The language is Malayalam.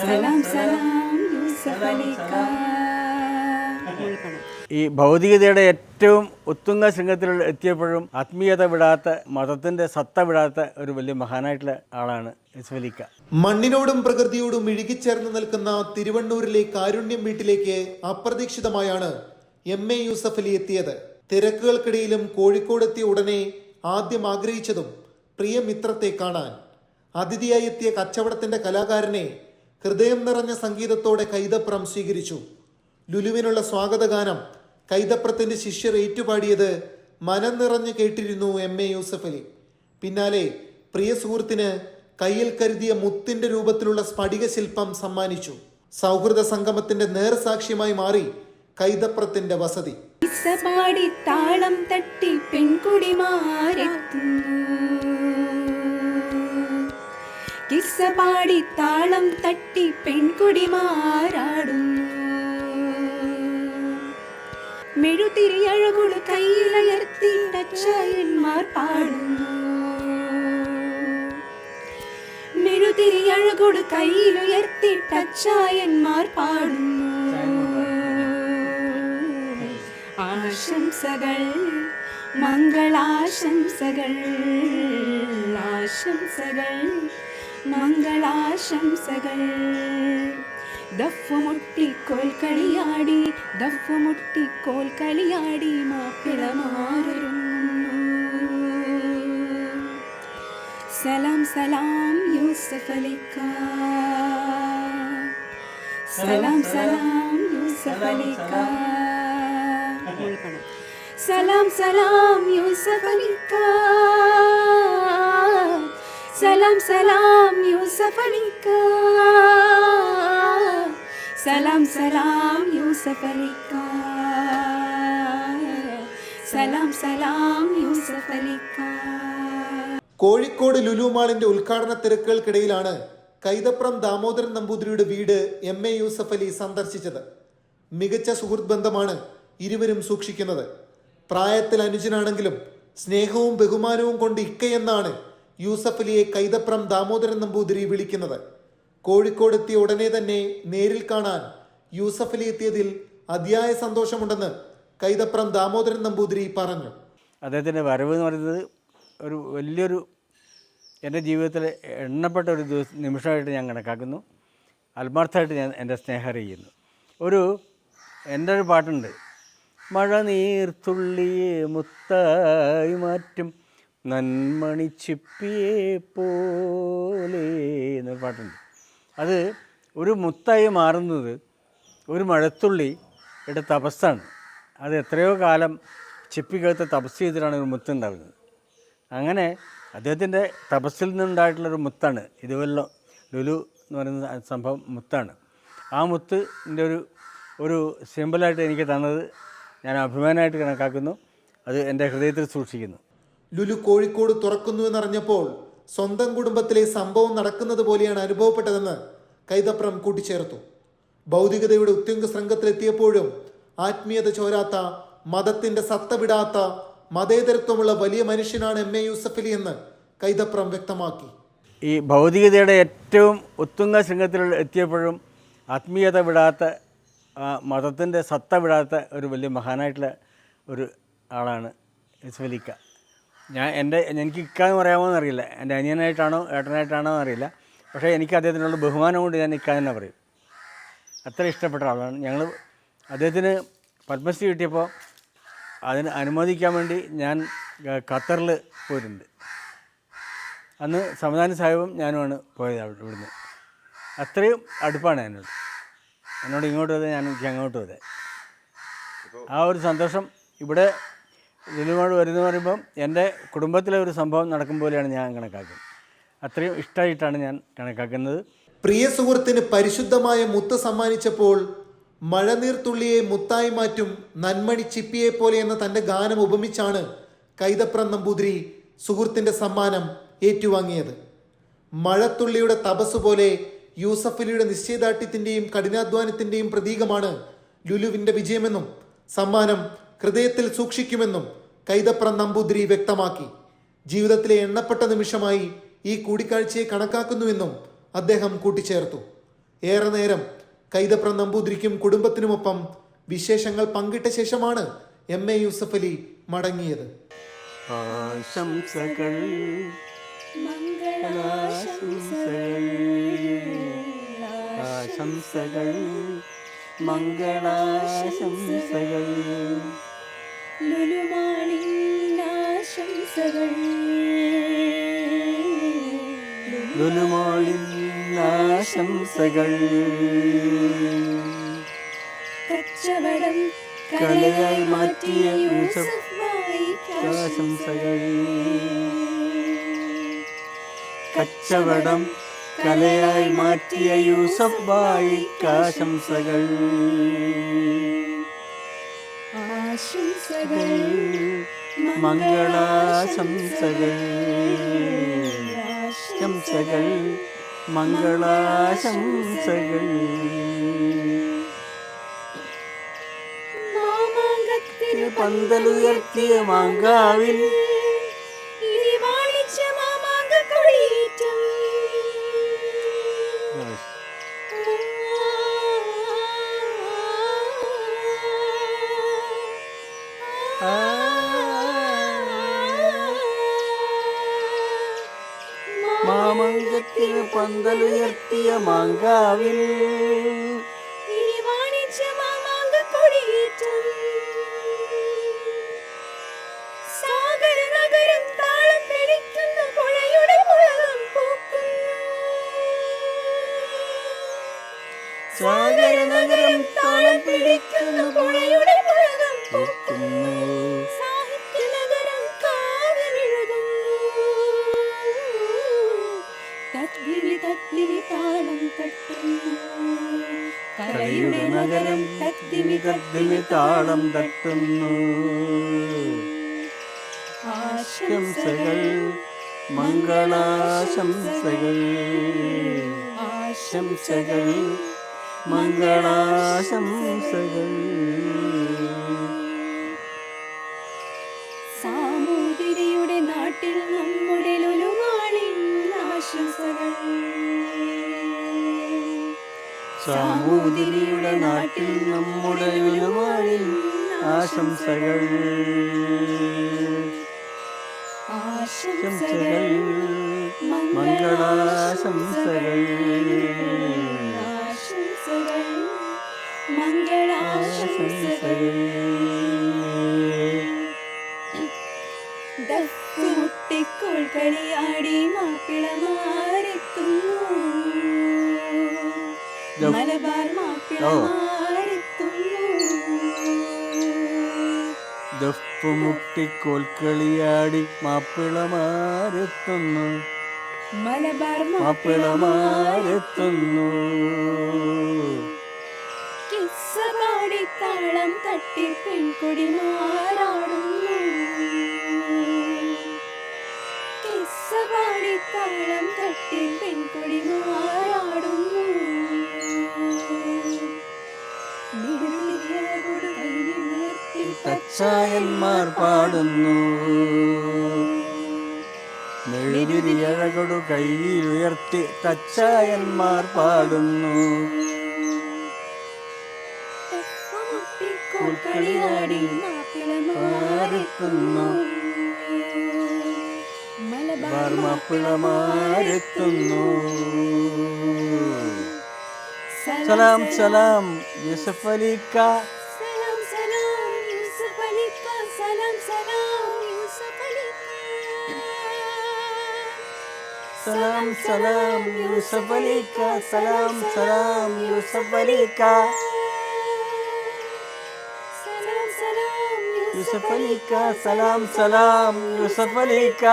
സലാം സലാം യൂസഫ് അലിക്ക മുഴുക്കണം ഈ ഭൗതികതയുടെ ഏറ്റവും ഉത്തുംഗ ശൃംഗത്തിൽ എത്തിയപ്പോഴും ആത്മീയത വിടാത്ത മതത്തിന്റെ സത്ത വിടാത്ത ഒരു വലിയ മഹാനായിട്ടുള്ള ആളാണ് യസ്വലിക്ക മണ്ണിനോടും പ്രകൃതിയോടും ഇഴുകിച്ചേർന്ന് നിൽക്കുന്ന തിരുവണ്ണൂരിലെ കാരുണ്യം വീട്ടിലേക്ക് അപ്രതീക്ഷിതമായാണ് എം എ യൂസഫ് അലി എത്തിയത്. തിരക്കുകൾക്കിടയിലും കോഴിക്കോടെത്തിയ ഉടനെ ആദ്യം ആഗ്രഹിച്ചതും പ്രിയ മിത്രത്തെ കാണാൻ. അതിഥിയായി എത്തിയ കച്ചവടത്തിന്റെ കലാകാരനെ ഹൃദയം നിറഞ്ഞ സംഗീതത്തോടെ കൈതപ്രം സ്വീകരിച്ചു. ലുലുവിനുള്ള സ്വാഗതഗാനം കൈതപ്രത്തിന്റെ ശിഷ്യർ ഏറ്റുപാടിയത് മനം നിറഞ്ഞു കേട്ടിരുന്നു എം എ യൂസഫ് അലി പിന്നാലെ പ്രിയ സുഹൃത്തിന് കയ്യിൽ കരുതിയ മുത്തിന്റെ രൂപത്തിലുള്ള സ്ഫടിക ശില്പം സമ്മാനിച്ചു. സൗഹൃദ സംഗമത്തിന്റെ നേർസാക്ഷ്യമായി മാറി കൈതപ്രത്തിന്റെ വസതി. താളം തട്ടി പെൺകുടിമാരെത്തുന്നു കിസ്സ പാടി താളം തട്ടി പെൺകുടിമാരാടുന്നു. മെഴുതിരിയഴകുളു കയ്യിലയർത്തി ടച്ചായന്മാർ പാടുന്നു. മെഴുതിരിയഴകുളു കയ്യിലുയർത്തി ടച്ചായന്മാർ പാടുന്നു. ആശംസകൾ മംഗളാശംസകൾ ആശംസകൾ മംഗളാശംസകൾ ദഫുമുട്ടി കോൽക്കളിയാടി ദഫുമുട്ടി കോൽക്കളിയാടി മാപ്പിളമാരൊരുങ്ങുന്നു സലാം സലാം യൂസഫ് അലിക്ക സലാം സലാം യൂസഫ് അലിക്ക മുഴുക്കണം സലാം സലാം യൂസഫ് അലിക്ക സലാം സലാം യൂസഫ് അലിക്ക. സലാം സലാം യൂസഫ് അലിക്ക. സലാം സലാം യൂസഫ് അലിക്ക. കോഴിക്കോട് ലുലു മാളിന്റെ ഉദ്ഘാടന തിരക്കുകൾക്കിടയിലാണ് കൈതപ്രം ദാമോദരൻ നമ്പൂതിരിയുടെ വീട് എം എ യൂസഫ് അലി സന്ദർശിച്ചത്. മികച്ച സുഹൃത്ത് ബന്ധമാണ് ഇരുവരും സൂക്ഷിക്കുന്നത്. പ്രായത്തിൽ അനുജനാണെങ്കിലും സ്നേഹവും ബഹുമാനവും കൊണ്ട് ഇക്കയെന്നാണ് യൂസഫ് അലിയെ കൈതപ്രം ദാമോദരൻ നമ്പൂതിരി വിളിക്കുന്നത്. കോഴിക്കോട് എത്തിയ ഉടനെ തന്നെ നേരിൽ കാണാൻ യൂസഫലി എത്തിയതിൽ അതിയായ സന്തോഷമുണ്ടെന്ന് കൈതപ്രം ദാമോദരൻ നമ്പൂതിരി പറഞ്ഞു. അദ്ദേഹത്തിന്റെ വരവ് എന്ന് പറയുന്നത് ഒരു വലിയൊരു എന്റെ ജീവിതത്തിലെ എണ്ണപ്പെട്ട ഒരു ദിവസം നിമിഷമായിട്ട് ഞാൻ കണക്കാക്കുന്നു. ആത്മാർത്ഥമായിട്ട് ഞാൻ എന്റെ സ്നേഹം അറിയിക്കുന്നു. ഒരു എന്റെ ഒരു പാട്ടുണ്ട്. മഴ നീർത്തുള്ളി മുത്തായി മാറ്റും. നന്മണി ചിപ്പിയെ പോലെ എന്നൊരു പാട്ടുണ്ട്. അത് ഒരു മുത്തായി മാറുന്നത് ഒരു മഴത്തുള്ളി മഴത്തുള്ളിയുടെ തപസ്സാണ്. അത് എത്രയോ കാലം ചിപ്പിക്കകത്ത് തപസ് ചെയ്തിട്ടാണ് ഒരു മുത്ത് ഉണ്ടാകുന്നത്. അങ്ങനെ അദ്ദേഹത്തിന്റെ തപസ്സിൽ നിന്നുണ്ടായിട്ടുള്ളൊരു മുത്താണ്. ഇതുപോലെ ലുലു എന്ന് പറയുന്ന സംഭവം മുത്താണ്. ആ മുത്തിന്റെ ഒരു ഒരു സിമ്പിളായിട്ട് എനിക്ക് തന്നത് ഞാൻ അഭിമാനമായിട്ട് കണക്കാക്കുന്നു. അത് എന്റെ ഹൃദയത്തിൽ സൂക്ഷിക്കുന്നു. ലുലു കോഴിക്കോട് തുറക്കുന്നുവെന്നറിഞ്ഞപ്പോൾ സ്വന്തം കുടുംബത്തിലെ സംഭവം നടക്കുന്നത് പോലെയാണ് അനുഭവപ്പെട്ടതെന്ന് കൈതപ്രം കൂട്ടിച്ചേർത്തു. ഭൗതികതയുടെ ഉത്തുംഗ ശൃംഗത്തിലെത്തിയപ്പോഴും ആത്മീയത ചോരാത്ത മതത്തിന്റെ സത്ത വിടാത്ത മതേതരത്വമുള്ള വലിയ മനുഷ്യനാണ് എം എ യൂസഫലി എന്ന് കൈതപ്രം വ്യക്തമാക്കി. ഈ ഭൗതികതയുടെ ഏറ്റവും ഉത്തുംഗ ശൃംഗത്തിൽ എത്തിയപ്പോഴും ആത്മീയത വിടാത്ത മതത്തിന്റെ സത്ത വിടാത്ത ഒരു വലിയ മഹാനായിട്ടുള്ള ഒരു ആളാണ് യസ്വലിക്ക ഞാൻ എന്റെ എനിക്ക് ഇക്കാന്ന് പറയാമോ എന്നറിയില്ല എന്റെ അനിയനായിട്ടാണോ ഏട്ടനായിട്ടാണോ എന്നറിയില്ല പക്ഷേ എനിക്ക് അദ്ദേഹത്തിനുള്ള ബഹുമാനം കൊണ്ട് ഞാൻ ഇക്ക തന്നെ പറയും. അത്ര ഇഷ്ടപ്പെട്ട ആളാണ്. ഞങ്ങൾ അദ്ദേഹത്തിന് പത്മശ്രീ കിട്ടിയപ്പോൾ അതിന് അനുമോദിക്കാൻ വേണ്ടി ഞാൻ ഖത്തറിൽ പോയിട്ടുണ്ട്. അന്ന് സംവിധാന സാഹിബും ഞാനുമാണ് പോയത് അവിടെ ഇവിടുന്ന്. അത്രയും അടുപ്പാണ് എന്നോട്. എന്നോട് ഇങ്ങോട്ട് വരെ ഞാൻ എനിക്ക് അങ്ങോട്ട് വരെ. ആ ഒരു സന്തോഷം ഇവിടെ ലുലുമാട് വരുന്നു പറയുമ്പം എന്റെ കുടുംബത്തിലെ ഒരു സംഭവം നടക്കും പോലെയാണ് ഞാൻ കണക്കാക്കുന്നത്. അത്രയും ഇഷ്ടമായിട്ടാണ് ഞാൻ കണക്കാക്കുന്നത്. പ്രിയ സുഹൃത്തിന് പരിശുദ്ധമായ മുത്ത് സമ്മാനിച്ചപ്പോൾ മഴനീർത്തുള്ളിയെ മുത്തായി മാറ്റും നന്മണി ചിപ്പിയെ പോലെ എന്ന തന്റെ ഗാനം ഉപമിച്ചാണ് കൈതപ്രം നമ്പൂതിരി സുഹൃത്തിന്റെ സമ്മാനം ഏറ്റുവാങ്ങിയത്. മഴത്തുള്ളിയുടെ തപസ് പോലെ യൂസഫലിയുടെ നിശ്ചയദാർഢ്യത്തിന്റെയും കഠിനാധ്വാനത്തിന്റെയും പ്രതീകമാണ് ലുലുവിന്റെ വിജയമെന്നും സമ്മാനം ഹൃദയത്തിൽ സൂക്ഷിക്കുമെന്നും കൈതപ്രം നമ്പൂതിരി വ്യക്തമാക്കി. ജീവിതത്തിലെ എണ്ണപ്പെട്ട നിമിഷമായി ഈ കൂടിക്കാഴ്ചയെ കണക്കാക്കുന്നുവെന്നും അദ്ദേഹം കൂട്ടിച്ചേർത്തു. ഏറെ നേരം കൈതപ്രം നമ്പൂതിരിക്കും കുടുംബത്തിനുമൊപ്പം വിശേഷങ്ങൾ പങ്കിട്ട ശേഷമാണ് എം എ യൂസഫ് അലി മടങ്ങിയത്. ആശംസകൾ ആശംസകൾ മംഗളാശംസകൾ ലുലുമോളിൻ ആശംസകൾ. കച്ചവടം കലയായി മാറ്റിയ ആശംസകൾ. കച്ചവടം കലയായി മാറ്റിയ യൂസഫ് ബായിക്ക് ആശംസകൾ. ആശംസകൾ. മംഗളാശംസകൾ. ആശംസകൾ മംഗളാശംസകൾ. മാമാങ്കത്തിന് പന്തലുയർത്തിയ മാങ്കാവിൽ മാമംഗത്തിന് പന്തലുയർത്തിയ മാങ്കാവിൽ തത്തിമി താളം തട്ടുന്നു. ആശംസകൾ മംഗളാശംസകൾ. ആശംസകൾ മംഗളാശംസകൾ. സാമൂതിരിയുടെ നാട്ടിൽ നമ്മുടെ ലുലുമാളിൽ ആശംസകൾ. സാമൂതിരിയുടെ നാട്ടിൽ നമ്മുടെ ഉലുവാളിൽ ആശംസകൾ. ആശംസകൾ മംഗളാശംസകൾ. മംഗളാശംസകൾ. ദഫ്മുട്ടിക്കോൾ കളിയാടി മാപ്പിളമാരെത്തുന്നു മാപ്പിളമാരെത്തുന്നു മാപ്പിള മാപ്പിളമാരെത്തുന്നു. മലബാർ മാപ്പിളമാരെത്തുന്നു. കിസ്സപാടി താളം തട്ടി പെൺകൊടി തച്ചായന്മാർ പാടുന്നു. മെഴുതിരിയഴകൊടു കയ്യിലുയർത്തി തച്ചായന്മാർ പാടുന്നു. കളിയാടി സലാം സലാം യൂസഫ് അലിക്ക സലാം സലാം യൂസഫ് അലിക്ക സലാം സലാം യൂസഫ് അലിക്ക സലാം സലാം യൂസഫ് അലിക്ക സലാം സലാം യൂസഫ് അലിക്ക